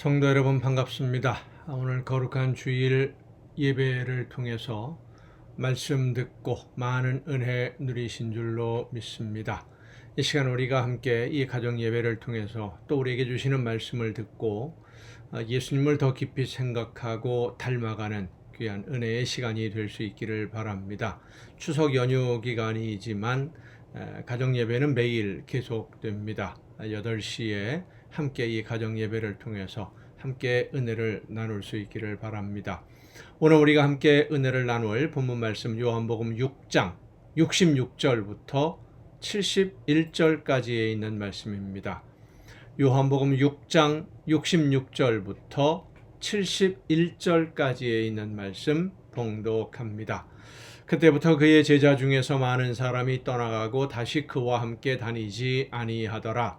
성도 여러분 반갑습니다. 오늘 거룩한 주일 예배를 통해서 말씀 듣고 많은 은혜 누리신 줄로 믿습니다. 이 시간 우리가 함께 이 가정 예배를 통해서 또 우리에게 주시는 말씀을 듣고 어, 예수님을 더 깊이 생각하고 닮아가는 귀한 은혜의 시간이 될 수 있기를 바랍니다. 추석 연휴 기간이지만 에, 가정 예배는 매일 계속됩니다. 8시에 함께 이 가정 예배를 통해서 함께 은혜를 나눌 수 있기를 바랍니다. 오늘 우리가 함께 은혜를 나눌 본문 말씀 요한복음 6장 66절부터 71절까지에 있는 말씀입니다. 요한복음 6장 66절부터 71절까지에 있는 말씀 봉독합니다. 그때부터 그의 제자 중에서 많은 사람이 떠나가고 다시 그와 함께 다니지 아니하더라.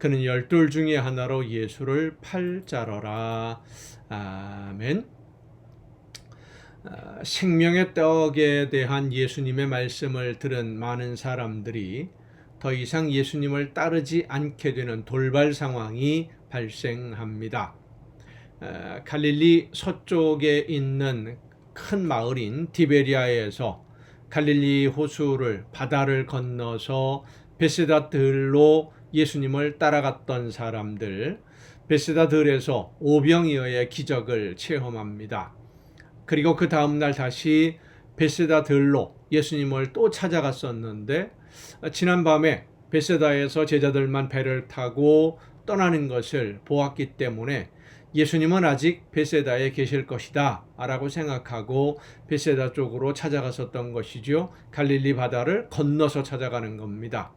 그는 열둘 중에 하나로 예수를 팔자러라 아멘. 아, 생명의 떡에 대한 예수님의 말씀을 들은 많은 사람들이 더 이상 예수님을 따르지 않게 되는 돌발 상황이 발생합니다. 아, 갈릴리 서쪽에 있는 큰 마을인 디베리아에서 갈릴리 호수를 바다를 건너서 베세다 들로 예수님을 따라갔던 사람들 베세다 들에서 오병이어의 기적을 체험합니다. 그리고 그 다음 날 다시 베세다 들로 예수님을 또 찾아갔었는데 지난 밤에 베세다에서 제자들만 배를 타고 떠나는 것을 보았기 때문에 예수님은 아직 베세다에 계실 것이다 라고 생각하고 베세다 쪽으로 찾아갔었던 것이죠. 갈릴리 바다를 건너서 찾아가는 겁니다.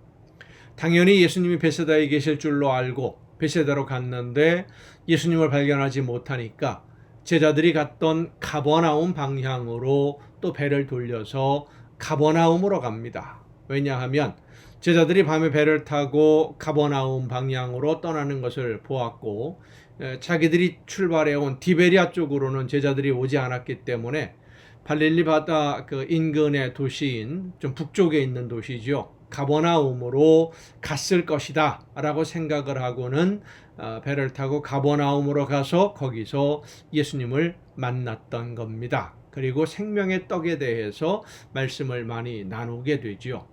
당연히 예수님이 베세다에 계실 줄로 알고 베세다로 갔는데 예수님을 발견하지 못하니까 제자들이 갔던 가버나움 방향으로 또 배를 돌려서 가버나움으로 갑니다. 왜냐하면 제자들이 밤에 배를 타고 가버나움 방향으로 떠나는 것을 보았고 자기들이 출발해 온 디베리아 쪽으로는 제자들이 오지 않았기 때문에 발릴리 바다 그 인근의 도시인 좀 북쪽에 있는 도시죠. 가버나움으로 갔을 것이다 라고 생각을 하고는 어, 배를 타고 가버나움으로 가서 거기서 예수님을 만났던 겁니다. 그리고 생명의 떡에 대해서 말씀을 많이 나누게 되지요.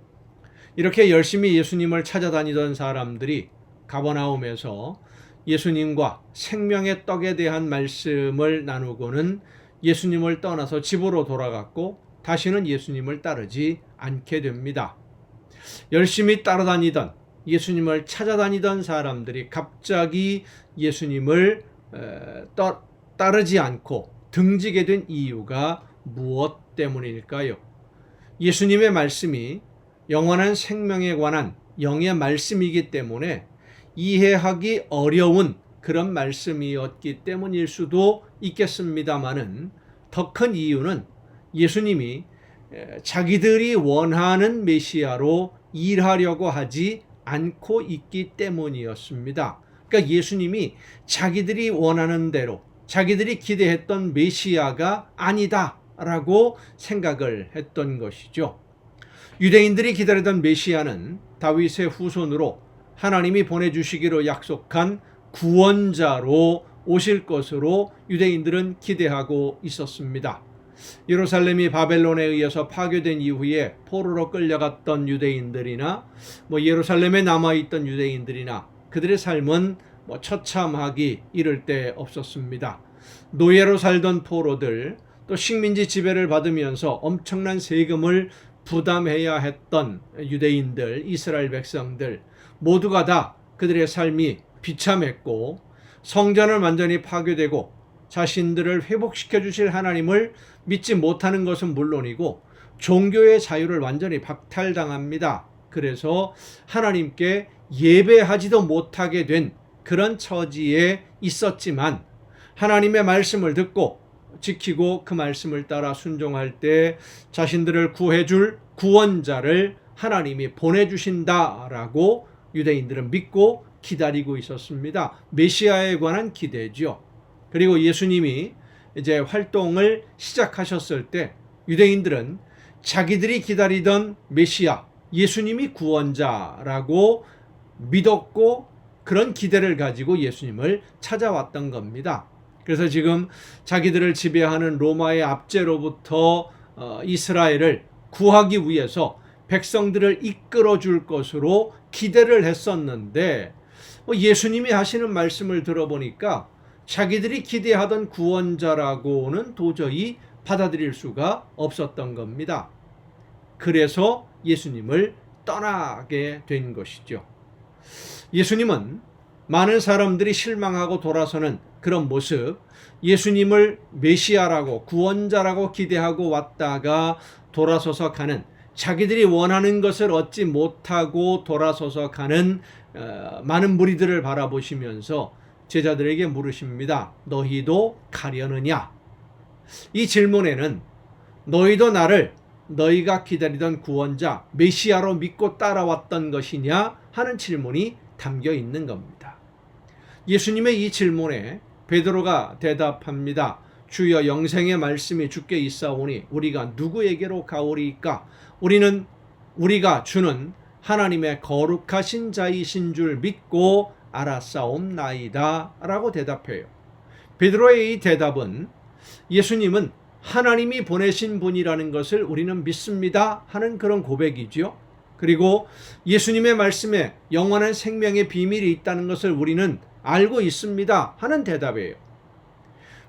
이렇게 열심히 예수님을 찾아다니던 사람들이 가버나움에서 예수님과 생명의 떡에 대한 말씀을 나누고는 예수님을 떠나서 집으로 돌아갔고 다시는 예수님을 따르지 않게 됩니다. 열심히 따라다니던 예수님을 찾아다니던 사람들이 갑자기 예수님을 따르지 않고 등지게 된 이유가 무엇 때문일까요? 예수님의 말씀이 영원한 생명에 관한 영의 말씀이기 때문에 이해하기 어려운 그런 말씀이었기 때문일 수도 있겠습니다만은 더 큰 이유는 예수님이 자기들이 원하는 메시아로 일하려고 하지 않고 있기 때문이었습니다. 그러니까 예수님이 자기들이 원하는 대로 자기들이 기대했던 메시아가 아니다라고 생각을 했던 것이죠. 유대인들이 기다리던 메시아는 다윗의 후손으로 하나님이 보내주시기로 약속한 구원자로 오실 것으로 유대인들은 기대하고 있었습니다. 예루살렘이 바벨론에 의해서 파괴된 이후에 포로로 끌려갔던 유대인들이나 뭐 예루살렘에 남아 있던 유대인들이나 그들의 삶은 뭐 처참하기 이를 데 없었습니다. 노예로 살던 포로들 또 식민지 지배를 받으면서 엄청난 세금을 부담해야 했던 유대인들, 이스라엘 백성들 모두가 다 그들의 삶이 비참했고 성전을 완전히 파괴되고 자신들을 회복시켜 주실 하나님을 믿지 못하는 것은 물론이고 종교의 자유를 완전히 박탈당합니다. 그래서 하나님께 예배하지도 못하게 된 그런 처지에 있었지만 하나님의 말씀을 듣고 지키고 그 말씀을 따라 순종할 때 자신들을 구해줄 구원자를 하나님이 보내주신다라고 유대인들은 믿고 기다리고 있었습니다. 메시아에 관한 기대죠. 그리고 예수님이 이제 활동을 시작하셨을 때 유대인들은 자기들이 기다리던 메시아, 예수님이 구원자라고 믿었고 그런 기대를 가지고 예수님을 찾아왔던 겁니다. 그래서 지금 자기들을 지배하는 로마의 압제로부터 어, 이스라엘을 구하기 위해서 백성들을 이끌어 줄 것으로 기대를 했었는데 뭐 예수님이 하시는 말씀을 들어보니까 자기들이 기대하던 구원자라고는 도저히 받아들일 수가 없었던 겁니다. 그래서 예수님을 떠나게 된 것이죠. 예수님은 많은 사람들이 실망하고 돌아서는 그런 모습, 예수님을 메시아라고 구원자라고 기대하고 왔다가 돌아서서 가는 자기들이 원하는 것을 얻지 못하고 돌아서서 가는 어, 많은 무리들을 바라보시면서 제자들에게 물으십니다. 너희도 가려느냐? 이 질문에는 너희도 나를 너희가 기다리던 구원자 메시아로 믿고 따라왔던 것이냐 하는 질문이 담겨 있는 겁니다. 예수님의 이 질문에 베드로가 대답합니다. 주여 영생의 말씀이 주께 있사오니 우리가 누구에게로 가오리까? 우리는 우리가 주는 하나님의 거룩하신 자이신 줄 믿고 알았사옵나이다 라고 대답해요. 베드로의 이 대답은 예수님은 하나님이 보내신 분이라는 것을 우리는 믿습니다 하는 그런 고백이지요. 그리고 예수님의 말씀에 영원한 생명의 비밀이 있다는 것을 우리는 알고 있습니다 하는 대답이에요.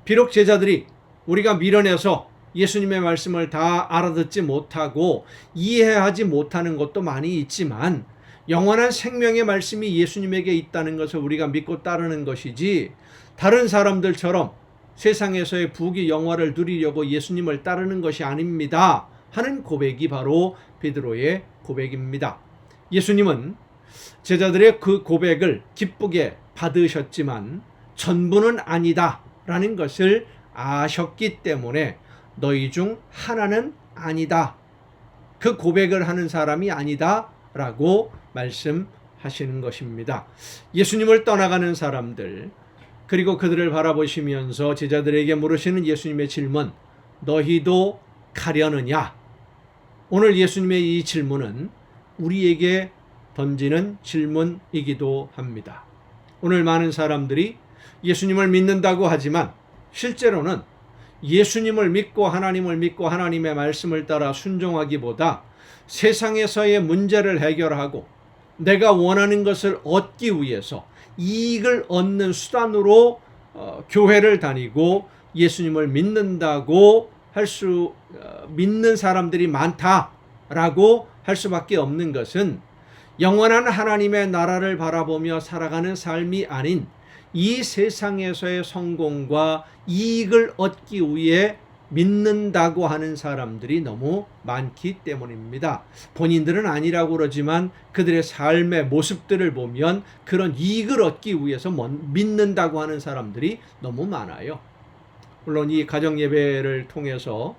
비록 제자들이 우리가 밀어내서 예수님의 말씀을 다 알아듣지 못하고 이해하지 못하는 것도 많이 있지만 영원한 생명의 말씀이 예수님에게 있다는 것을 우리가 믿고 따르는 것이지 다른 사람들처럼 세상에서의 부귀 영화를 누리려고 예수님을 따르는 것이 아닙니다. 하는 고백이 바로 베드로의 고백입니다. 예수님은 제자들의 그 고백을 기쁘게 받으셨지만 전부는 아니다 라는 것을 아셨기 때문에 너희 중 하나는 아니다. 그 고백을 하는 사람이 아니다 라고 말씀하시는 것입니다. 예수님을 떠나가는 사람들 그리고 그들을 바라보시면서 제자들에게 물으시는 예수님의 질문 너희도 가려느냐? 오늘 예수님의 이 질문은 우리에게 던지는 질문이기도 합니다. 오늘 많은 사람들이 예수님을 믿는다고 하지만 실제로는 예수님을 믿고 하나님을 믿고 하나님의 말씀을 따라 순종하기보다 세상에서의 문제를 해결하고 내가 원하는 것을 얻기 위해서 이익을 얻는 수단으로 어, 교회를 다니고 예수님을 믿는다고 할 수 어, 믿는 사람들이 많다라고 할 수밖에 없는 것은 영원한 하나님의 나라를 바라보며 살아가는 삶이 아닌 이 세상에서의 성공과 이익을 얻기 위해 믿는다고 하는 사람들이 너무 많기 때문입니다. 본인들은 아니라고 그러지만 그들의 삶의 모습들을 보면 그런 이익을 얻기 위해서 믿는다고 하는 사람들이 너무 많아요. 물론 이 가정 예배를 통해서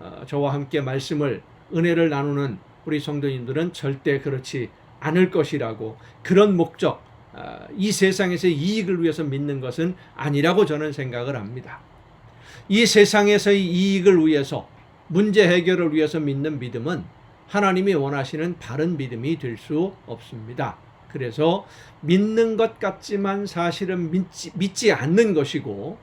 어, 저와 함께 말씀을 은혜를 나누는 우리 성도님들은 절대 그렇지 않을 것이라고 그런 목적 아, 이 세상에서 이익을 위해서 믿는 것은 아니라고 저는 생각을 합니다. 이 세상에서의 이익을 위해서 문제 해결을 위해서 믿는 믿음은 하나님이 원하시는 바른 믿음이 될 수 없습니다. 그래서 믿는 것 같지만 사실은 믿지, 믿지 않는 것이고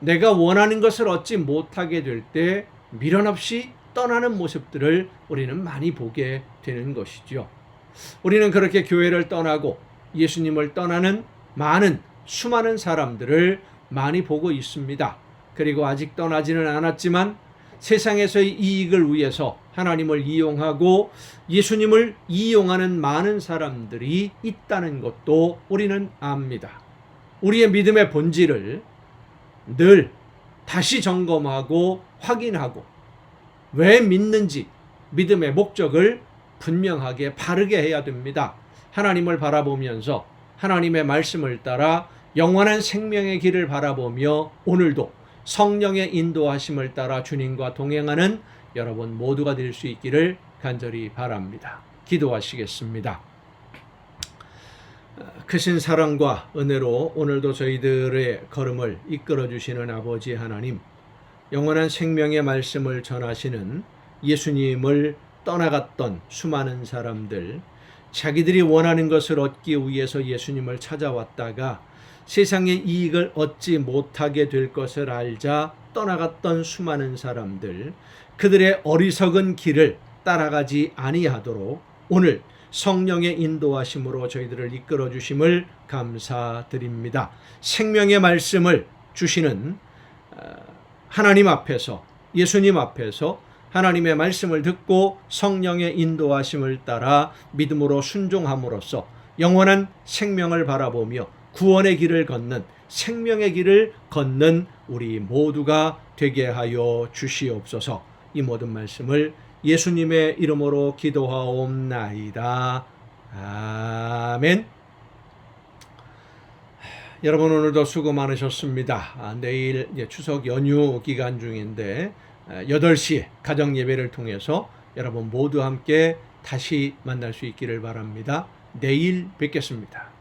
내가 원하는 것을 얻지 못하게 될 때 미련 없이 떠나는 모습들을 우리는 많이 보게 되는 것이죠. 우리는 그렇게 교회를 떠나고 예수님을 떠나는 많은 수많은 사람들을 많이 보고 있습니다. 그리고 아직 떠나지는 않았지만 세상에서의 이익을 위해서 하나님을 이용하고 예수님을 이용하는 많은 사람들이 있다는 것도 우리는 압니다. 우리의 믿음의 본질을 늘 다시 점검하고 확인하고 왜 믿는지 믿음의 목적을 분명하게 바르게 해야 됩니다. 하나님을 바라보면서 하나님의 말씀을 따라 영원한 생명의 길을 바라보며 오늘도 성령의 인도하심을 따라 주님과 동행하는 여러분 모두가 될 수 있기를 간절히 바랍니다. 기도하시겠습니다. 크신 사랑과 은혜로 오늘도 저희들의 걸음을 이끌어 주시는 아버지 하나님, 영원한 생명의 말씀을 전하시는 예수님을 떠나갔던 수많은 사람들, 자기들이 원하는 것을 얻기 위해서 예수님을 찾아왔다가 세상의 이익을 얻지 못하게 될 것을 알자 떠나갔던 수많은 사람들, 그들의 어리석은 길을 따라가지 아니하도록 오늘 성령의 인도하심으로 저희들을 이끌어 주심을 감사드립니다. 생명의 말씀을 주시는 어, 하나님 앞에서 예수님 앞에서 하나님의 말씀을 듣고 성령의 인도하심을 따라 믿음으로 순종함으로써 영원한 생명을 바라보며 구원의 길을 걷는 생명의 길을 걷는 우리 모두가 되게 하여 주시옵소서. 이 모든 말씀을 예수님의 이름으로 기도하옵나이다. 아멘. 여러분 오늘도 수고 많으셨습니다. 아, 내일 추석 연휴 기간 중인데 8시 가정 예배를 통해서 여러분 모두 함께 다시 만날 수 있기를 바랍니다. 내일 뵙겠습니다.